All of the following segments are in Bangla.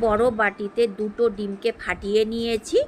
বড় বাটিতে দুটো ডিমকে ফাটিয়ে নিয়েছি।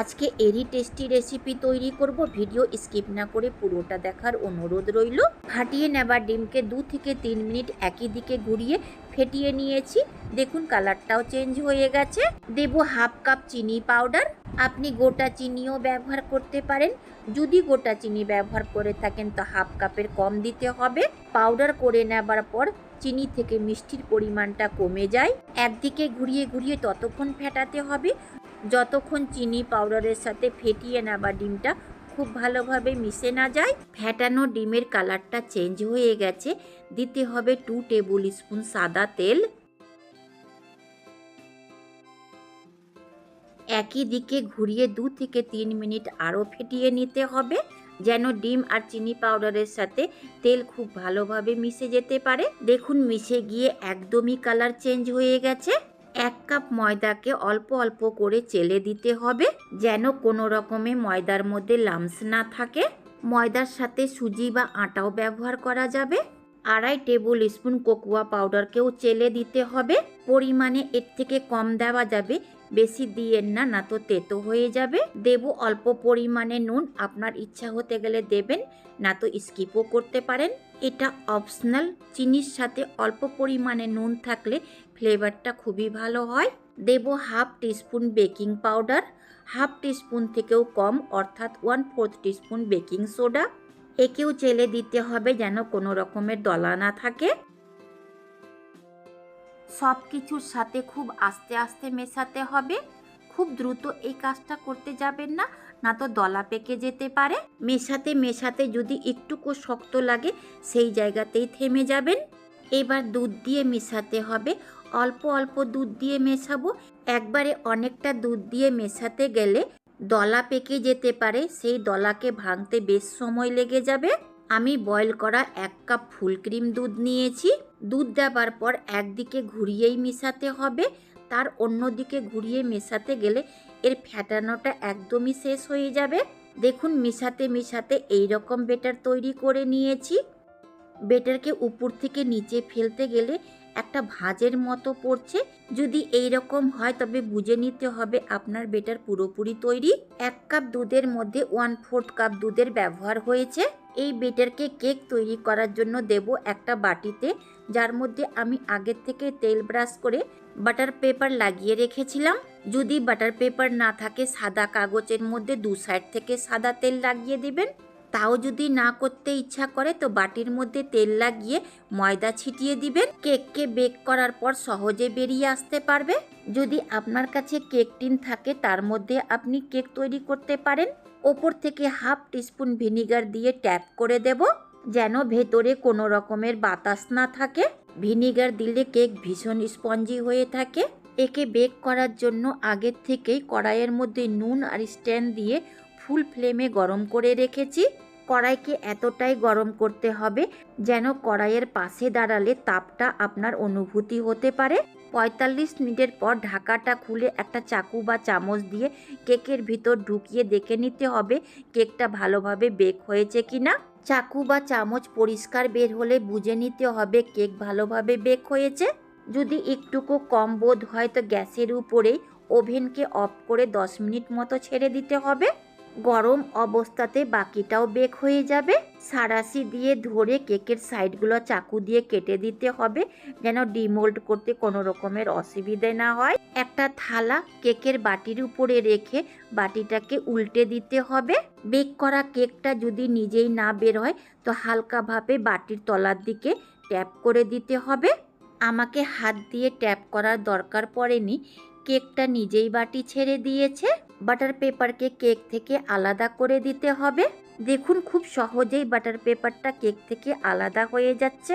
আজকে এরই টেস্টি রেসিপি তৈরি করব। ভিডিও স্কিপ না করে পুরোটা দেখার অনুরোধ রইল। ফাটিয়ে নেবার ডিমকে দু থেকে তিন মিনিট একই দিকে ঘুরিয়ে ফেটিয়ে নিয়েছি। দেখুন কালারটাও চেঞ্জ হয়ে গেছে। দেব হাফ কাপ চিনি পাউডার আপনি গোটা চিনিও ব্যবহার করতে পারেন। যদি গোটা চিনি ব্যবহার করে থাকেন তো হাফ কাপের কম দিতে হবে। পাউডার করে নেবার পর চিনি থেকে মিষ্টির পরিমাণটা কমে যায়। একদিকে ঘুরিয়ে ঘুরিয়ে ততক্ষণ ফেটাতে হবে। যতক্ষণ চিনি পাউডারের সাথে ফেটিয়ে নেওয়া ডিমটা খুব ভালোভাবে মিশে না যায় ফ্যাটানো ডিমের কালারটা চেঞ্জ হয়ে গেছে। দিতে হবে টু টেবিল স্পুন সাদা তেল। একই দিকে ঘুরিয়ে দু থেকে তিন মিনিট আরও ফেটিয়ে নিতে হবে। যেন ডিম আর চিনি পাউডারের সাথে তেল খুব ভালোভাবে মিশে যেতে পারে। দেখুন, মিশে গিয়ে একদমই কালার চেঞ্জ হয়ে গেছে। এক কাপ ময়দাকে অল্প অল্প করে চেলে দিতে হবে, যেন কোনো রকমে ময়দার মধ্যে লামস না থাকে। ময়দার সাথে সুজি বা আটাও ব্যবহার করা যাবে। আড়াই টেবিল স্পুন কোকোয়া পাউডারকেও চেলে দিতে হবে। পরিমাণে এর থেকে কম দেওয়া যাবে বেশি দিয়েন না না তো তেতো হয়ে যাবে। দেব অল্প পরিমাণে নুন, আপনার ইচ্ছা হতে গেলে দেবেন, না তো স্কিপও করতে পারেন। এটা অপশনাল, চিনির সাথে অল্প পরিমাণে নুন থাকলে ফ্লেভারটা খুবই ভালো হয়। দেব half teaspoon baking powder, half teaspoon থেকেও কম, অর্থাৎ one fourth teaspoon baking soda. একেও চেলে দিতে হবে যেন কোনো রকমের দলা না থাকে। সব কিছুর সাথে খুব আস্তে আস্তে মেশাতে হবে। খুব দ্রুত এই কাজটা করতে যাবেন না না তো দলা পেকে যেতে পারে। মেশাতে মেশাতে যদি একটুকু শক্ত লাগে, সেই জায়গাতেই থেমে যাবেন। এবার দুধ দিয়ে মেশাতে হবে। অল্প অল্প দুধ দিয়ে মেশাবো। একবারে অনেকটা দুধ দিয়ে মেশাতে গেলে দলা পেকে যেতে পারে। সেই দলাকে ভাঙতে বেশ সময় লেগে যাবে। আমি বয়েল করা এক কাপ ফুল ক্রিম দুধ নিয়েছি। দুধ দেওয়ার পর একদিকে ঘুরিয়েই মেশাতে হবে, তার অন্যদিকে ঘুরিয়ে মেশাতে গেলে এর ফ্যাটানোটা একদমই শেষ হয়ে যাবে। দেখুন, মেশাতে মেশাতে এই রকম বেটার তৈরি করে নিয়েছি। বেটারকে উপর থেকে নিচে ফেলতে গেলে একটা ভাঁজের মতো পড়ছে। যদি এই রকম হয়, তবে বুঝে নিতে হবে আপনার বেটার পুরোপুরি তৈরি। এক কাপ দুধের মধ্যে ওয়ান ফোর্থ কাপ দুধের ব্যবহার হয়েছে। এই বেটারকে কেক তৈরি করার জন্য দেব একটা বাটিতে, যার মধ্যে আমি আগের থেকে তেল ব্রাশ করে বাটার পেপার লাগিয়ে রেখেছিলাম। যদি বাটার পেপার না থাকে, সাদা কাগজের মধ্যে দু সাইড থেকে সাদা তেল লাগিয়ে দিবেন। তাও যদি না করতে ইচ্ছা করে, তো বাটির মধ্যে তেল লাগিয়ে ময়দা ছিটিয়ে দিবেন। কেককে বেক করার পর সহজে বেরিয়ে আসতে পারবে। যদি আপনার কাছে কেক টিন থাকে, তার মধ্যে আপনি কেক তৈরি করতে পারেন। ওপর থেকে হাফ টিস্পুন ভিনিগার দিয়ে ট্যাপ করে দেব, যেন ভেতরে কোনো রকমের বাতাস না থাকে। ভিনিগার দিলে কেক ভীষণ স্পঞ্জি হয়ে থাকে। একে বেক করার জন্য আগের থেকেই কড়াইয়ের মধ্যে নুন আর স্ট্যান্ড দিয়ে ফুল ফ্লেমে গরম করে রেখেছি। কড়াইকে এতটাই গরম করতে হবে যেন কড়াইয়ের পাশে দাঁড়ালে তাপটা আপনার অনুভূতি হতে পারে। পঁয়তাল্লিশ মিনিটের পর ঢাকাটা খুলে একটা চাকু বা চামচ দিয়ে কেকের ভিতর ঢুকিয়ে দেখে নিতে হবে কেকটা ভালোভাবে বেক হয়েছে কিনা। চাকু বা চামচ পরিষ্কার বের হলে বুঝে নিতে হবে কেক ভালোভাবে বেক হয়েছে। যদি একটুকু কম বোধ হয় তো গ্যাসের উপরেই ওভেনকে অফ করে দশ মিনিট মতো ছেড়ে দিতে হবে। গরম অবস্থাতে বাকিটাও বেক হয়ে যাবে। সারাশি দিয়ে ধরে কেকের সাইডগুলো চাকু দিয়ে কেটে দিতে হবে, যেন ডিমোল্ড করতে কোনো রকমের অসুবিধে না হয়। একটা থালা কেকের বাটির উপরে রেখে বাটিটাকে উল্টে দিতে হবে। বেক করা কেকটা যদি নিজেই না বের হয়, তো হালকাভাবে বাটির তলার দিকে ট্যাপ করে দিতে হবে। আমাকে হাত দিয়ে ট্যাপ করার দরকার পড়েনি। কেকটা নিজেই বাটি ছেড়ে দিয়েছে। বাটার পেপারকে কেক থেকে আলাদা করে দিতে হবে। দেখুন খুব সহজেই বাটার পেপারটা কেক থেকে আলাদা হয়ে যাচ্ছে।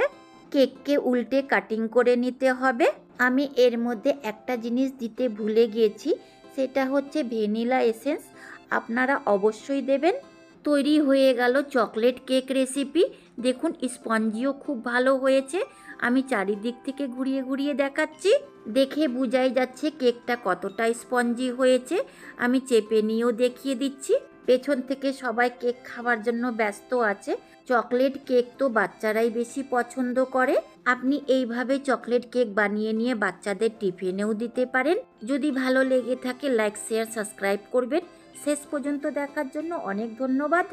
কেককে উল্টে কাটিং করে নিতে হবে। আমি এর মধ্যে একটা জিনিস দিতে ভুলে গিয়েছি, সেটা হচ্ছে ভ্যানিলা এসেন্স। আপনারা অবশ্যই দেবেন। তৈরি হয়ে গেল চকলেট কেক রেসিপি। দেখুন, স্পঞ্জিও খুব ভালো হয়েছে। আমি চারিদিক থেকে ঘুরিয়ে ঘুরিয়ে দেখাচ্ছি। দেখে বোঝাই যাচ্ছে কেকটা কতটা স্পঞ্জি হয়েছে। আমি চেপে নিয়েও দেখিয়ে দিচ্ছি। পেছন থেকে সবাই কেক খাওয়ার জন্য ব্যস্ত আছে। চকলেট কেক তো বাচ্চারাই বেশি পছন্দ করে। আপনি এইভাবে চকলেট কেক বানিয়ে নিয়ে বাচ্চাদের টিফিনেও দিতে পারেন। যদি ভালো লেগে থাকে, লাইক, শেয়ার, সাবস্ক্রাইব করবেন। শেষ পর্যন্ত দেখার জন্য অনেক ধন্যবাদ।